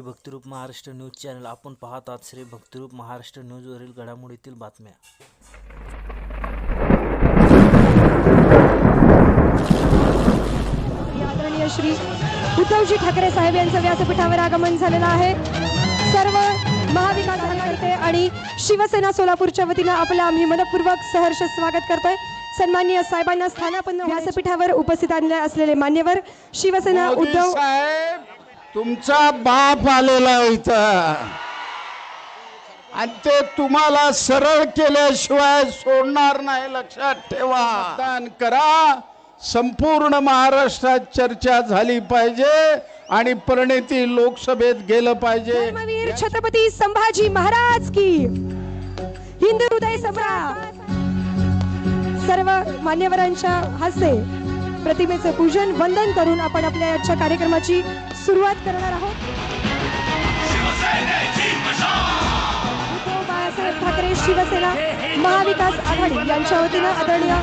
Shri Bhaktirup Maharashtra news channel. आपण पाहत आहात श्री भक्तिरूप महाराष्ट्र न्यूजवरील घडामोडीतील बातम्या. आदरणीय श्री उद्धवजी ठाकरे साहेब यांचं व्यासपीठावर आगमन झालेलं आहे. सर्व महाविकास आघाडीचे आणि शिवसेना सोलापूरच्या वतीनं आपलं आम्ही मनपूर्वक सहर्ष स्वागत करतोय. सन्माननीय साहेबांना स्थानापन्न व्यासपीठावर उपस्थित आणले असलेले मान्यवर शिवसेना उद्धव साहेब! तुमचा बाप आलेला आहे इथं. आणि ते तुम्हाला सरळ केल्याशिवाय सोडणार नाही लक्षात ठेवा. मतदान करा. संपूर्ण महाराष्ट्रात चर्चा झाली पाहिजे आणि परिणिती लोकसभेत गेलं पाहिजे. छत्रपती संभाजी महाराज की. हिंदू हृदय सम्राट. सर्व मान्यवरांच्या हस्ते प्रतिमेचं पूजन वंदन करून आपण आपल्या आजच्या कार्यक्रमाची सुरुवात करणार आहोत. उद्धव बाळासाहेब ठाकरे शिवसेना महाविकास आघाडी यांच्या वतीनं आदरणीय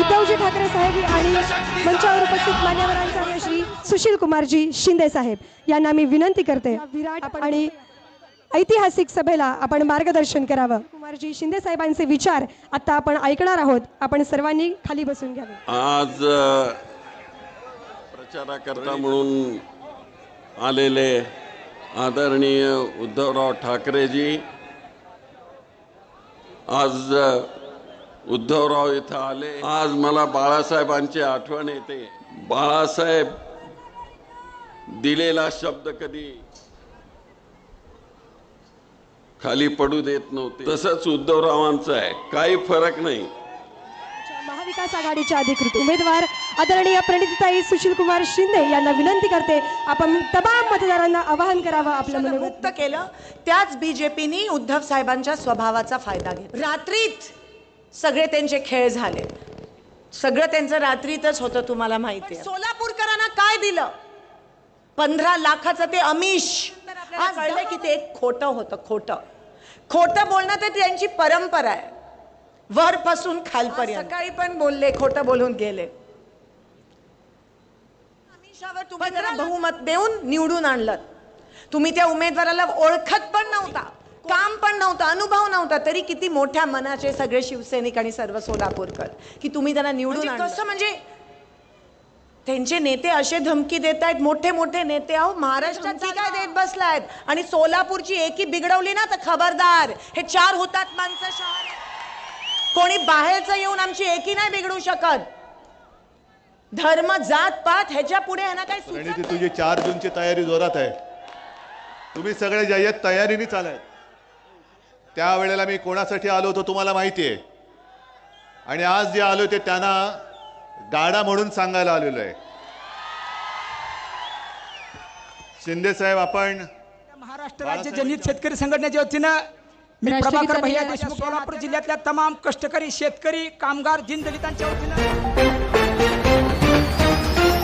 उद्धवजी ठाकरे साहेब आणि मंचावर उपस्थित मान्यवरांचा श्री सुशील कुमारजी शिंदे साहेब यांना मी विनंती करते. विराट आणि ऐतिहासिक सभेला आपण मार्गदर्शन करावं. कुमारजी शिंदे साहेबांचे विचार आता आपण ऐकणार आहोत. आपण सर्वांनी खाली बसून घ्यावे. आज प्रचाराकरता म्हणून आलेले आदरणीय उद्धवराव ठाकरेजी. आज उद्धवराव इथं आले. आज मला बाळासाहेबांची आठवण येते. बाळासाहेब दिलेला शब्द कधी खाली पडू देत नव्हते. तसंच उद्धवरावांचं आहे. काही फरक नाही. महाविकास आघाडीच्या अधिकृत उमेदवार आदरणीय प्रणितताई सुशील कुमार शिंदे यांना विनंती करते आपण तमाम मतदारांना आवाहन करावं आपलं मुक्त केलं त्याच बीजेपीनी उद्धव साहेबांच्या स्वभावाचा फायदा घेतला. रात्रीत सगळे त्यांचे खेळ झाले. सगळं त्यांचं रात्रीतच होतं तुम्हाला माहिती आहे. सोलापूरकरांना काय दिलं? पंधरा लाखाचं ते अमिष. आज कळलं की ते एक खोटं होतं खोटं. खोटं बोलणं तर त्यांची परंपरा आहे. वरपासून खालपर्यंत. सकाळी पण बोलले खोटं बोलून गेले. अमिषावर तुम्ही जरा बहुमत देऊन निवडून आणलं. तुम्ही त्या उमेदवाराला ओळखत पण नव्हता काम पण नव्हतं अनुभव नव्हता तरी किती मोठ्या मनाचे सगळे शिवसैनिक आणि सर्व सोलापूरकर की तुम्ही त्यांना निवडून कसं म्हणजे? त्यांचे नेते असे धमकी देत आहेत मोठे मोठे नेते अहो महाराष्ट्रात काय देत बसलायत आणि सोलापूरची एकी बिघडवली ना तर खबरदार. हे चार होतात माणसं शहर. कोणी बाहेरचं येऊन आमची एकी नाही बिघडू शकत. धर्म जात पात ह्याच्या पुढे ह्यांना काय आणि सुचत. तुझी चार जूनची तयारी जोरात आहे. तुम्ही सगळे जे आहेत तयारीने चालाय त्यावेळेला मी कोणासाठी आलो होतो तुम्हाला माहिती आहे. आणि आज जे आलो ते त्यांना गाडा म्हणून सांगायला आलेलो आहे. शिंदे साहेब आपण महाराष्ट्र राज्य जनहित शेतकरी संघटनेच्या वतीनं मी राष्ट्रगीताने प्रभाकर भैया देशमुख सोलापूर जिल्ह्यातल्या तमाम कष्टकरी शेतकरी कामगार दीनदलितांच्या वतीनं